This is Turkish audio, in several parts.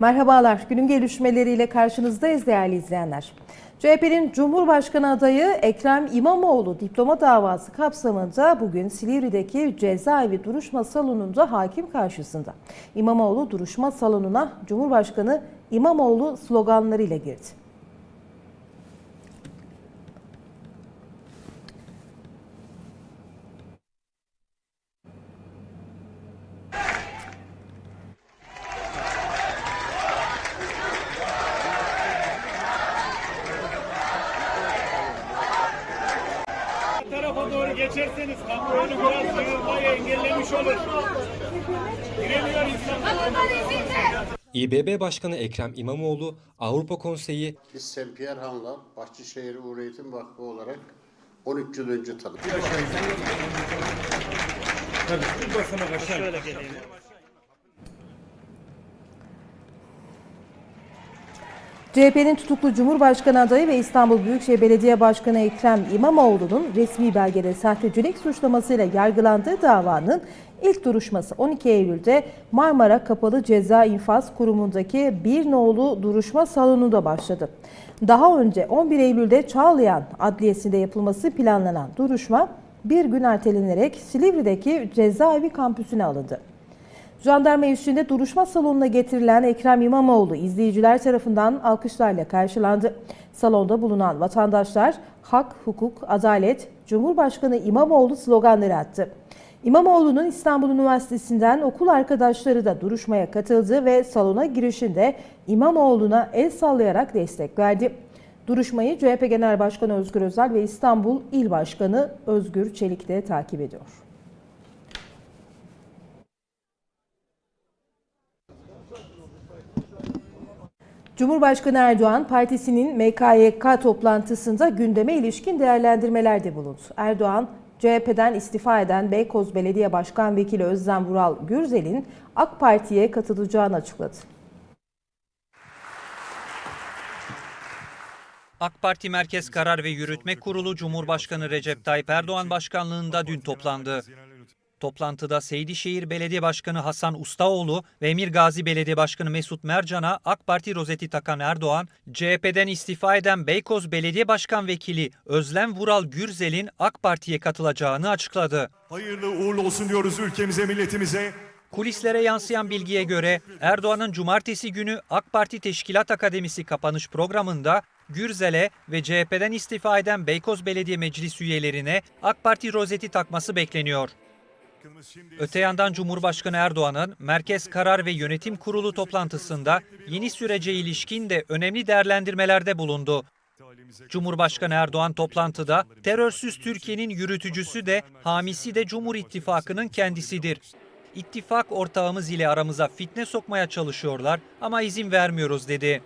Merhabalar, günün gelişmeleriyle karşınızdayız değerli izleyenler. CHP'nin Cumhurbaşkanı adayı Ekrem İmamoğlu diploma davası kapsamında bugün Silivri'deki cezaevi duruşma salonunda hakim karşısında. İmamoğlu duruşma salonuna Cumhurbaşkanı İmamoğlu sloganlarıyla girdi. İBB Başkanı Ekrem İmamoğlu, Avrupa Konseyi Biz. Pierre Han'la Bahçeşehir Uğur Eğitim Vakfı olarak 13 yıl önce tanıdık. CHP'nin tutuklu Cumhurbaşkanı adayı ve İstanbul Büyükşehir Belediye Başkanı Ekrem İmamoğlu'nun resmi belgede sahtecilik suçlamasıyla yargılandığı davanın ilk duruşması 12 Eylül'de Marmara Kapalı Ceza İnfaz Kurumu'ndaki bir nolu duruşma salonunda başladı. Daha önce 11 Eylül'de Çağlayan Adliyesi'nde yapılması planlanan duruşma bir gün ertelenerek Silivri'deki cezaevi kampüsüne alındı. Jandarma eşliğinde duruşma salonuna getirilen Ekrem İmamoğlu izleyiciler tarafından alkışlarla karşılandı. Salonda bulunan vatandaşlar hak, hukuk, adalet, Cumhurbaşkanı İmamoğlu sloganları attı. İmamoğlu'nun İstanbul Üniversitesi'nden okul arkadaşları da duruşmaya katıldı ve salona girişinde İmamoğlu'na el sallayarak destek verdi. Duruşmayı CHP Genel Başkanı Özgür Özel ve İstanbul İl Başkanı Özgür Çelik de takip ediyor. Cumhurbaşkanı Erdoğan partisinin MKYK toplantısında gündeme ilişkin değerlendirmelerde bulundu. Erdoğan, CHP'den istifa eden Beykoz Belediye Başkan Vekili Özlem Vural Gürzel'in AK Parti'ye katılacağını açıkladı. AK Parti Merkez Karar ve Yürütme Kurulu Cumhurbaşkanı Recep Tayyip Erdoğan başkanlığında dün toplandı. Toplantıda Seydişehir Belediye Başkanı Hasan Ustaoğlu ve Emir Gazi Belediye Başkanı Mesut Mercan'a AK Parti rozeti takan Erdoğan, CHP'den istifa eden Beykoz Belediye Başkan Vekili Özlem Vural Gürzel'in AK Parti'ye katılacağını açıkladı. Hayırlı uğurlu olsun diyoruz ülkemize, milletimize. Kulislere yansıyan bilgiye göre Erdoğan'ın cumartesi günü AK Parti Teşkilat Akademisi kapanış programında Gürzel'e ve CHP'den istifa eden Beykoz Belediye Meclis üyelerine AK Parti rozeti takması bekleniyor. Öte yandan Cumhurbaşkanı Erdoğan'ın Merkez Karar ve Yönetim Kurulu toplantısında yeni sürece ilişkin de önemli değerlendirmelerde bulundu. Cumhurbaşkanı Erdoğan toplantıda terörsüz Türkiye'nin yürütücüsü de hamisi de Cumhur İttifakı'nın kendisidir. İttifak ortağımız ile aramıza fitne sokmaya çalışıyorlar ama izin vermiyoruz dedi.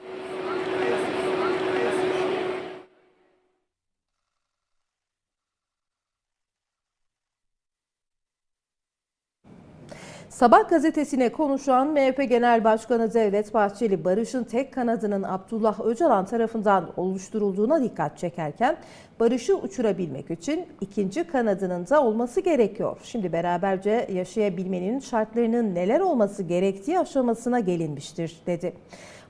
Sabah gazetesine konuşan MHP Genel Başkanı Devlet Bahçeli, Barış'ın tek kanadının Abdullah Öcalan tarafından oluşturulduğuna dikkat çekerken, Barış'ı uçurabilmek için ikinci kanadının da olması gerekiyor. Şimdi beraberce yaşayabilmenin şartlarının neler olması gerektiği aşamasına gelinmiştir, dedi.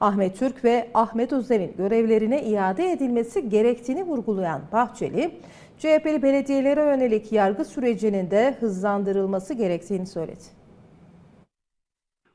Ahmet Türk ve Ahmet Özer'in görevlerine iade edilmesi gerektiğini vurgulayan Bahçeli, CHP'li belediyelere yönelik yargı sürecinin de hızlandırılması gerektiğini söyledi.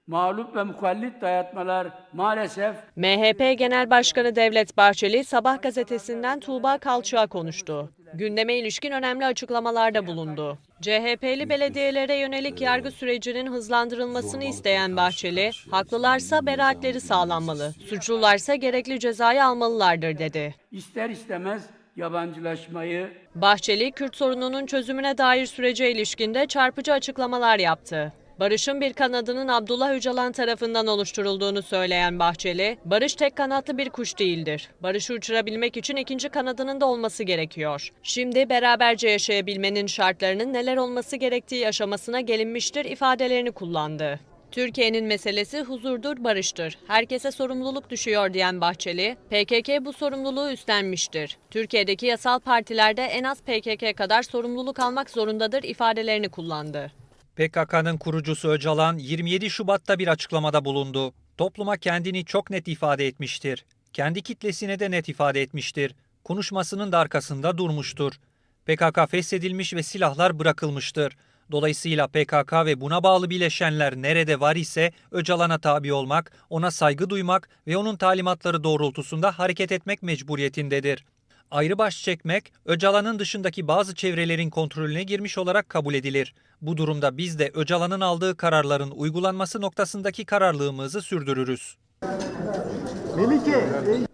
Mağlup ve mukallit dayatmalar maalesef MHP Genel Başkanı Devlet Bahçeli Sabah gazetesinden Tuğba Kalçık'a konuştu. Gündeme ilişkin önemli açıklamalarda bulundu. CHP'li belediyelere yönelik yargı sürecinin hızlandırılmasını isteyen Bahçeli, haklılarsa beraatleri sağlanmalı, suçlularsa gerekli cezayı almalılardır dedi. ister istemez yabancılaşmayı Bahçeli, Kürt sorununun çözümüne dair sürece ilişkinde çarpıcı açıklamalar yaptı. Barış'ın bir kanadının Abdullah Öcalan tarafından oluşturulduğunu söyleyen Bahçeli, Barış tek kanatlı bir kuş değildir. Barış'ı uçurabilmek için ikinci kanadının da olması gerekiyor. Şimdi beraberce yaşayabilmenin şartlarının neler olması gerektiği aşamasına gelinmiştir ifadelerini kullandı. Türkiye'nin meselesi huzurdur, barıştır. Herkese sorumluluk düşüyor diyen Bahçeli, PKK bu sorumluluğu üstlenmiştir. Türkiye'deki yasal partilerde en az PKK kadar sorumluluk almak zorundadır ifadelerini kullandı. PKK'nın kurucusu Öcalan 27 Şubat'ta bir açıklamada bulundu. Topluma kendini çok net ifade etmiştir. Kendi kitlesine de net ifade etmiştir. Konuşmasının da arkasında durmuştur. PKK feshedilmiş ve silahlar bırakılmıştır. Dolayısıyla PKK ve buna bağlı bileşenler nerede var ise Öcalan'a tabi olmak, ona saygı duymak ve onun talimatları doğrultusunda hareket etmek mecburiyetindedir. Ayrı baş çekmek, Öcalan'ın dışındaki bazı çevrelerin kontrolüne girmiş olarak kabul edilir. Bu durumda biz de Öcalan'ın aldığı kararların uygulanması noktasındaki kararlılığımızı sürdürürüz.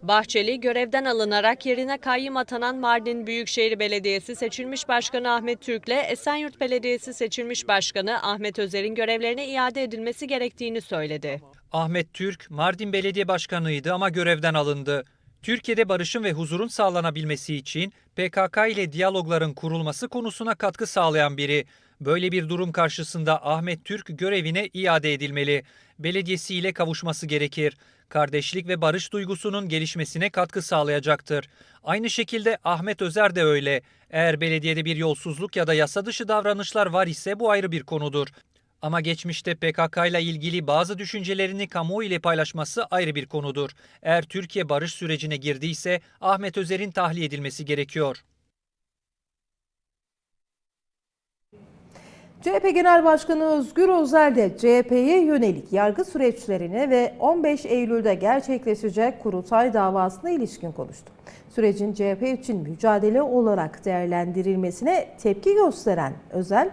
Bahçeli, görevden alınarak yerine kayyım atanan Mardin Büyükşehir Belediyesi seçilmiş başkanı Ahmet Türk'le Esenyurt Belediyesi seçilmiş başkanı Ahmet Özer'in görevlerine iade edilmesi gerektiğini söyledi. Ahmet Türk, Mardin Belediye Başkanıydı ama görevden alındı. Türkiye'de barışın ve huzurun sağlanabilmesi için PKK ile diyalogların kurulması konusuna katkı sağlayan biri. Böyle bir durum karşısında Ahmet Türk görevine iade edilmeli. Belediyesiyle kavuşması gerekir. Kardeşlik ve barış duygusunun gelişmesine katkı sağlayacaktır. Aynı şekilde Ahmet Özer de öyle. Eğer belediyede bir yolsuzluk ya da yasa dışı davranışlar var ise bu ayrı bir konudur. Ama geçmişte PKK ile ilgili bazı düşüncelerini kamuoyu ile paylaşması ayrı bir konudur. Eğer Türkiye barış sürecine girdiyse Ahmet Özer'in tahliye edilmesi gerekiyor. CHP Genel Başkanı Özgür Özel de CHP'ye yönelik yargı süreçlerine ve 15 Eylül'de gerçekleşecek kurultay davasına ilişkin konuştu. Sürecin CHP için mücadele olarak değerlendirilmesine tepki gösteren Özel,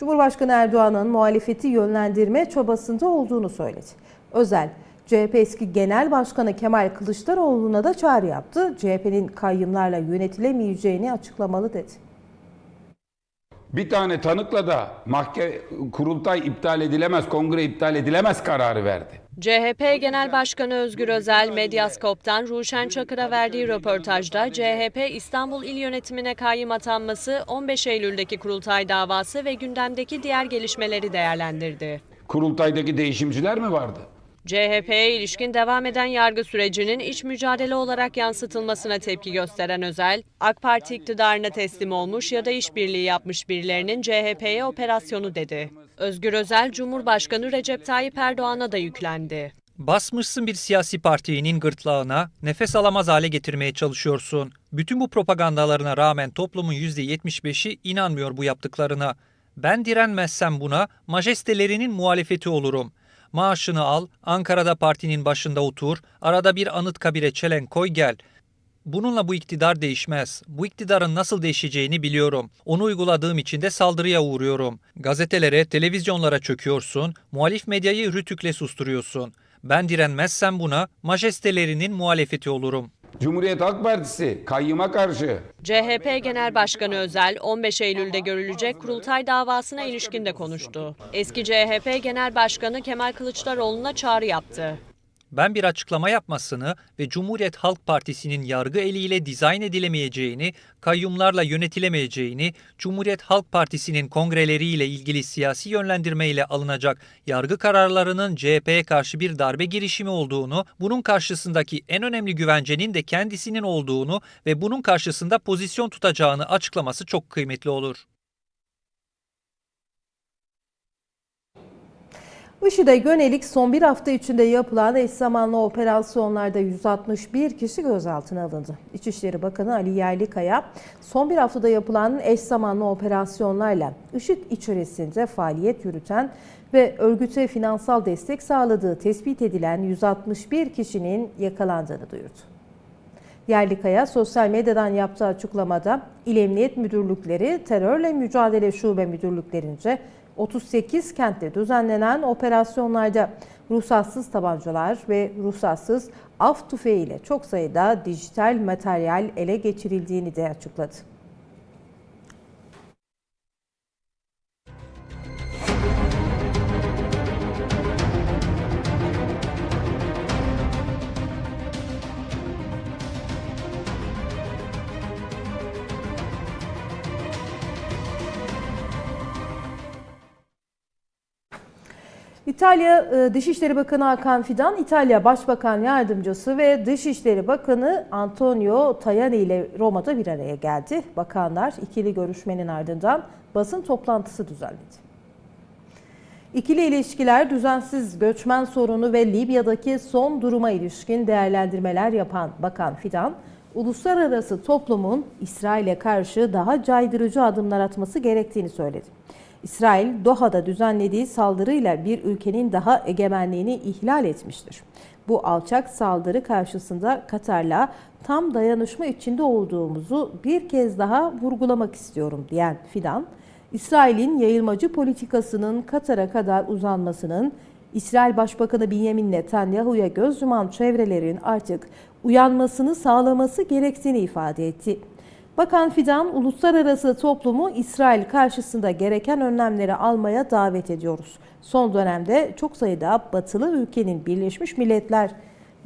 Cumhurbaşkanı Erdoğan'ın muhalefeti yönlendirme çabasında olduğunu söyledi. Özel, CHP eski Genel Başkanı Kemal Kılıçdaroğlu'na da çağrı yaptı. CHP'nin kayyımlarla yönetilemeyeceğini açıklamalı dedi. Bir tane tanıkla da mahkeme kurultay iptal edilemez, kongre iptal edilemez kararı verdi. CHP Genel Başkanı Özgür Özel, Medyaskop'tan Ruşen Çakır'a verdiği röportajda CHP İstanbul İl Yönetimine kayyım atanması, 15 Eylül'deki kurultay davası ve gündemdeki diğer gelişmeleri değerlendirdi. Kurultaydaki değişimciler mi vardı? CHP'ye ilişkin devam eden yargı sürecinin iç mücadele olarak yansıtılmasına tepki gösteren Özel, AK Parti iktidarına teslim olmuş ya da işbirliği yapmış birilerinin CHP'ye operasyonu dedi. Özgür Özel, Cumhurbaşkanı Recep Tayyip Erdoğan'a da yüklendi. Basmışsın bir siyasi partinin gırtlağına, nefes alamaz hale getirmeye çalışıyorsun. Bütün bu propagandalarına rağmen toplumun %75'i inanmıyor bu yaptıklarına. Ben direnmezsem buna majestelerinin muhalefeti olurum. Maaşını al, Ankara'da partinin başında otur, arada bir anıt kabire çelen koy gel. Bununla bu iktidar değişmez. Bu iktidarın nasıl değişeceğini biliyorum. Onu uyguladığım için de saldırıya uğruyorum. Gazetelere, televizyonlara çöküyorsun, muhalif medyayı rütükle susturuyorsun. Ben direnmezsem buna majestelerinin muhalefeti olurum. Cumhuriyet Halk Partisi kayyıma karşı CHP Genel Başkanı Özel, 15 Eylül'de görülecek kurultay davasına ilişkin de konuştu. Eski CHP Genel Başkanı Kemal Kılıçdaroğlu'na çağrı yaptı. Ben bir açıklama yapmasını ve Cumhuriyet Halk Partisi'nin yargı eliyle dizayn edilemeyeceğini, kayyumlarla yönetilemeyeceğini, Cumhuriyet Halk Partisi'nin kongreleriyle ilgili siyasi yönlendirmeyle alınacak yargı kararlarının CHP'ye karşı bir darbe girişimi olduğunu, bunun karşısındaki en önemli güvencenin de kendisinin olduğunu ve bunun karşısında pozisyon tutacağını açıklaması çok kıymetli olur. IŞİD'e yönelik son bir hafta içinde yapılan eş zamanlı operasyonlarda 161 kişi gözaltına alındı. İçişleri Bakanı Ali Yerlikaya, son bir haftada yapılan eş zamanlı operasyonlarla IŞİD içerisinde faaliyet yürüten ve örgüte finansal destek sağladığı tespit edilen 161 kişinin yakalandığını duyurdu. Yerlikaya sosyal medyadan yaptığı açıklamada İl Emniyet Müdürlükleri, Terörle Mücadele Şube Müdürlüklerince 38 kentte düzenlenen operasyonlarda ruhsatsız tabancalar ve ruhsatsız av tüfeğiyle çok sayıda dijital materyal ele geçirildiğini de açıkladı. İtalya e, Dışişleri Bakanı Hakan Fidan, İtalya Başbakan Yardımcısı ve Dışişleri Bakanı Antonio Tajani ile Roma'da bir araya geldi. Bakanlar ikili görüşmenin ardından basın toplantısı düzenledi. İkili ilişkiler, düzensiz göçmen sorunu ve Libya'daki son duruma ilişkin değerlendirmeler yapan Bakan Fidan, uluslararası toplumun İsrail'e karşı daha caydırıcı adımlar atması gerektiğini söyledi. İsrail, Doha'da düzenlediği saldırıyla bir ülkenin daha egemenliğini ihlal etmiştir. Bu alçak saldırı karşısında Katar'la tam dayanışma içinde olduğumuzu bir kez daha vurgulamak istiyorum diyen Fidan, İsrail'in yayılmacı politikasının Katar'a kadar uzanmasının İsrail Başbakanı Benjamin Netanyahu'ya göz yuman çevrelerin artık uyanmasını sağlaması gerektiğini ifade etti. Bakan Fidan, uluslararası toplumu İsrail karşısında gereken önlemleri almaya davet ediyoruz. Son dönemde çok sayıda batılı ülkenin Birleşmiş Milletler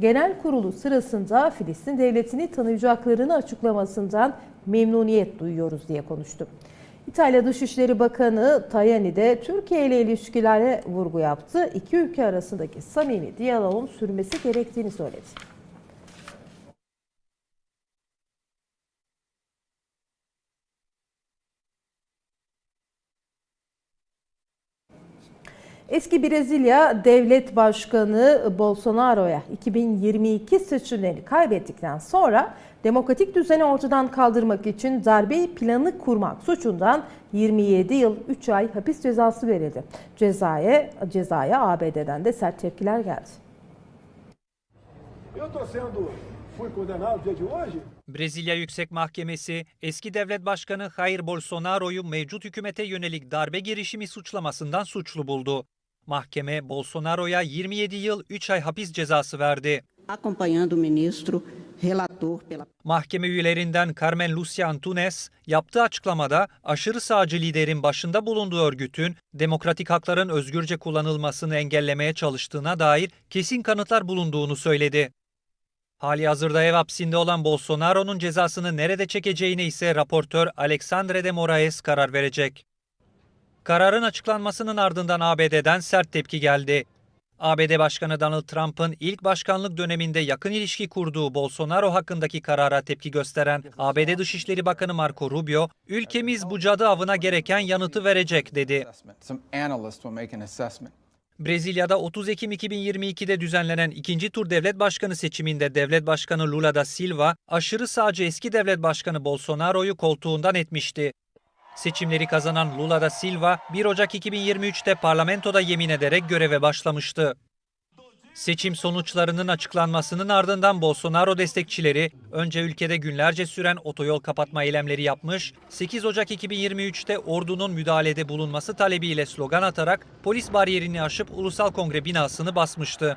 Genel Kurulu sırasında Filistin devletini tanıyacaklarını açıklamasından memnuniyet duyuyoruz diye konuştu. İtalya Dışişleri Bakanı Tajani de Türkiye ile ilişkilere vurgu yaptı. İki ülke arasındaki samimi diyaloğun sürmesi gerektiğini söyledi. Eski Brezilya Devlet Başkanı Bolsonaro'ya 2022 seçimlerini kaybettikten sonra demokratik düzeni ortadan kaldırmak için darbe planı kurmak suçundan 27 yıl 3 ay hapis cezası verildi. Cezaya, cezaya ABD'den de sert tepkiler geldi. Eu estou sendo, fui condenado no dia de hoje? Brezilya Yüksek Mahkemesi eski devlet başkanı Jair Bolsonaro'yu mevcut hükümete yönelik darbe girişimi suçlamasından suçlu buldu. Mahkeme Bolsonaro'ya 27 yıl 3 ay hapis cezası verdi. acompanhando o ministro relator pela Mahkeme üyelerinden Carmen Lucia Antunes yaptığı açıklamada aşırı sağcı liderin başında bulunduğu örgütün demokratik hakların özgürce kullanılmasını engellemeye çalıştığına dair kesin kanıtlar bulunduğunu söyledi. Hali hazırda ev hapsinde olan Bolsonaro'nun cezasını nerede çekeceğine ise raportör Alexandre de Moraes karar verecek. Kararın açıklanmasının ardından ABD'den sert tepki geldi. ABD Başkanı Donald Trump'ın ilk başkanlık döneminde yakın ilişki kurduğu Bolsonaro hakkındaki karara tepki gösteren ABD Dışişleri Bakanı Marco Rubio, ülkemiz bu cadı avına gereken yanıtı verecek dedi. Brezilya'da 30 Ekim 2022'de düzenlenen ikinci tur devlet başkanı seçiminde devlet başkanı Lula da Silva, aşırı sağcı eski devlet başkanı Bolsonaro'yu koltuğundan etmişti. Seçimleri kazanan Lula da Silva 1 Ocak 2023'te parlamentoda yemin ederek göreve başlamıştı. Seçim sonuçlarının açıklanmasının ardından Bolsonaro destekçileri önce ülkede günlerce süren otoyol kapatma eylemleri yapmış, 8 Ocak 2023'te ordunun müdahalede bulunması talebiyle slogan atarak polis bariyerini aşıp Ulusal Kongre binasını basmıştı.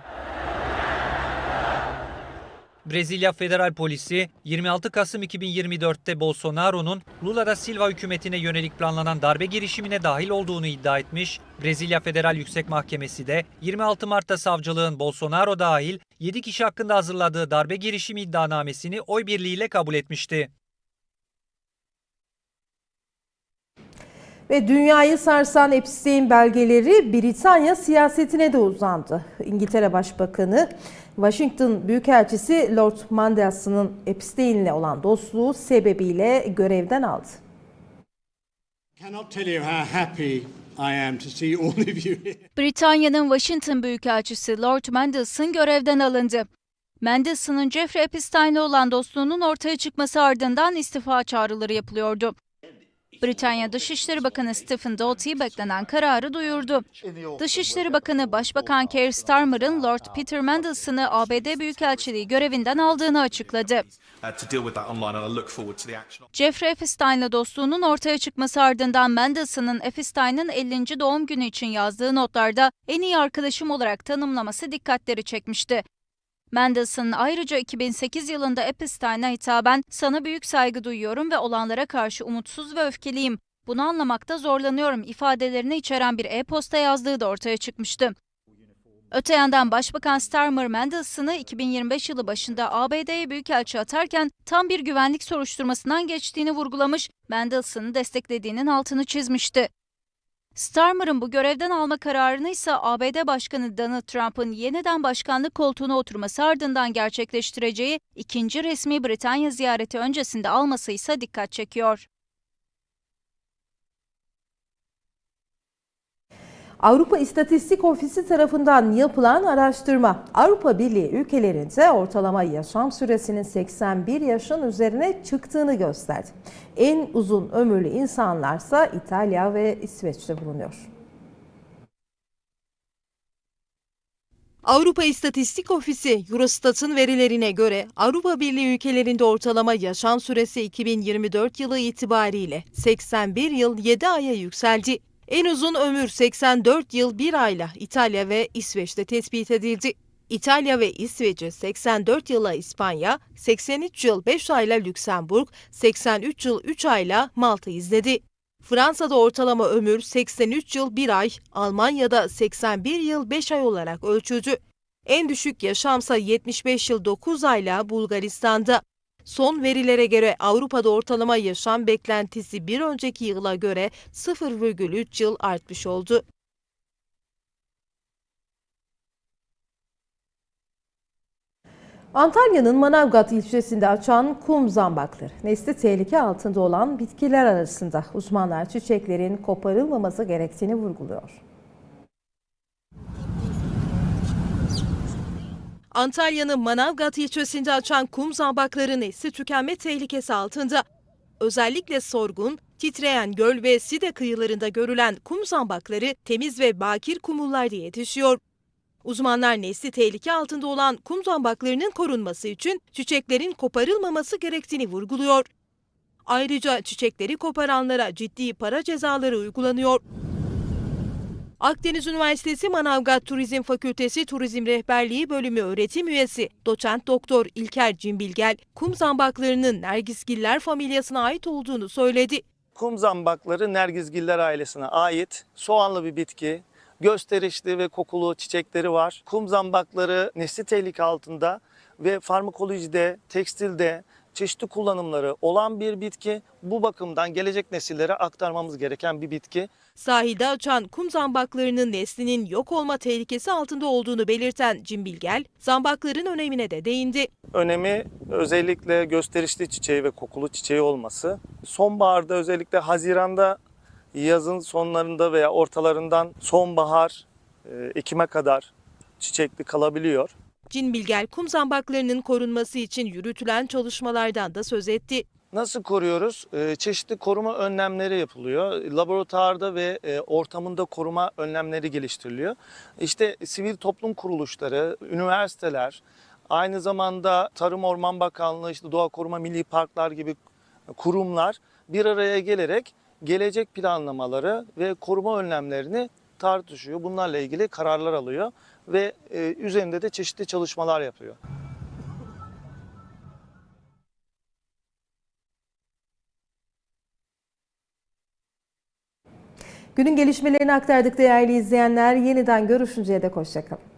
Brezilya Federal Polisi 26 Kasım 2024'te Bolsonaro'nun Lula da Silva hükümetine yönelik planlanan darbe girişimine dahil olduğunu iddia etmiş. Brezilya Federal Yüksek Mahkemesi de 26 Mart'ta savcılığın Bolsonaro dahil 7 kişi hakkında hazırladığı darbe girişimi iddianamesini oy birliğiyle kabul etmişti. Ve dünyayı sarsan Epstein belgeleri Britanya siyasetine de uzandı. İngiltere Başbakanı Washington Büyükelçisi Lord Mandelson'ın Epstein'le olan dostluğu sebebiyle görevden aldı. Britanya'nın Washington Büyükelçisi Lord Mandelson görevden alındı. Mandelson'ın Jeffrey Epstein'le olan dostluğunun ortaya çıkması ardından istifa çağrıları yapılıyordu. Britanya Dışişleri Bakanı Stephen Doughty beklenen kararı duyurdu. Dışişleri Bakanı Başbakan Keir Starmer'ın Lord Peter Mandelson'ı ABD Büyükelçiliği görevinden aldığını açıkladı. Jeffrey Epstein'le dostluğunun ortaya çıkması ardından Mandelson'ın Epstein'ın 50. doğum günü için yazdığı notlarda en iyi arkadaşım olarak tanımlaması dikkatleri çekmişti. Mandelson ayrıca 2008 yılında Epstein'e hitaben sana büyük saygı duyuyorum ve olanlara karşı umutsuz ve öfkeliyim. Bunu anlamakta zorlanıyorum ifadelerini içeren bir e-posta yazdığı da ortaya çıkmıştı. Öte yandan Başbakan Starmer Mandelson'ı 2025 yılı başında ABD'ye büyükelçi atarken tam bir güvenlik soruşturmasından geçtiğini vurgulamış, Mandelson'ı desteklediğinin altını çizmişti. Starmer'ın bu görevden alma kararını ise ABD Başkanı Donald Trump'ın yeniden başkanlık koltuğuna oturması ardından gerçekleştireceği ikinci resmi Britanya ziyareti öncesinde alması ise dikkat çekiyor. Avrupa İstatistik Ofisi tarafından yapılan araştırma Avrupa Birliği ülkelerinde ortalama yaşam süresinin 81 yaşın üzerine çıktığını gösterdi. En uzun ömürlü insanlarsa İtalya ve İsveç'te bulunuyor. Avrupa İstatistik Ofisi Eurostat'ın verilerine göre Avrupa Birliği ülkelerinde ortalama yaşam süresi 2024 yılı itibariyle 81 yıl 7 aya yükseldi. En uzun ömür 84 yıl 1 ayla İtalya ve İsveç'te tespit edildi. İtalya ve İsveç'i 84 yıla İspanya, 83 yıl 5 ayla Lüksemburg, 83 yıl 3 ayla Malta izledi. Fransa'da ortalama ömür 83 yıl 1 ay, Almanya'da 81 yıl 5 ay olarak ölçüldü. En düşük yaşamsa 75 yıl 9 ayla Bulgaristan'da. Son verilere göre Avrupa'da ortalama yaşam beklentisi bir önceki yıla göre 0,3 yıl artmış oldu. Antalya'nın Manavgat ilçesinde açan kum zambakları. Nesli tehlike altında olan bitkiler arasında uzmanlar çiçeklerin koparılmaması gerektiğini vurguluyor. Antalya'nın Manavgat ilçesinde açan kum zambakları nesli tükenme tehlikesi altında. Özellikle sorgun, titreyen göl ve side kıyılarında görülen kum zambakları temiz ve bakir kumullarda yetişiyor. Uzmanlar nesli tehlike altında olan kum zambaklarının korunması için çiçeklerin koparılmaması gerektiğini vurguluyor. Ayrıca çiçekleri koparanlara ciddi para cezaları uygulanıyor. Akdeniz Üniversitesi Manavgat Turizm Fakültesi Turizm Rehberliği Bölümü öğretim üyesi doçent doktor İlker Cimbilgel, kum zambaklarının Nergisgiller familyasına ait olduğunu söyledi. Kum zambakları Nergizgiller ailesine ait soğanlı bir bitki. Gösterişli ve kokulu çiçekleri var. Kum zambakları nesli tehlike altında ve farmakolojide, tekstilde çeşitli kullanımları olan bir bitki. Bu bakımdan gelecek nesillere aktarmamız gereken bir bitki. Sahilde açan kum zambaklarının neslinin yok olma tehlikesi altında olduğunu belirten Cimbilgel, zambakların önemine de değindi. Önemi özellikle gösterişli çiçeği ve kokulu çiçeği olması. Sonbaharda özellikle Haziran'da yazın sonlarında veya ortalarından sonbahar, e, Ekim'e kadar çiçekli kalabiliyor. Cinbilgel kum zambaklarının korunması için yürütülen çalışmalardan da söz etti. Nasıl koruyoruz? Ee, çeşitli koruma önlemleri yapılıyor. Laboratuvarda ve e, ortamında koruma önlemleri geliştiriliyor. İşte sivil toplum kuruluşları, üniversiteler, aynı zamanda Tarım Orman Bakanlığı, işte Doğa Koruma Milli Parklar gibi kurumlar bir araya gelerek gelecek planlamaları ve koruma önlemlerini tartışıyor. Bunlarla ilgili kararlar alıyor ve e, üzerinde de çeşitli çalışmalar yapıyor. Günün gelişmelerini aktardık değerli izleyenler. Yeniden görüşünceye dek hoşçakalın.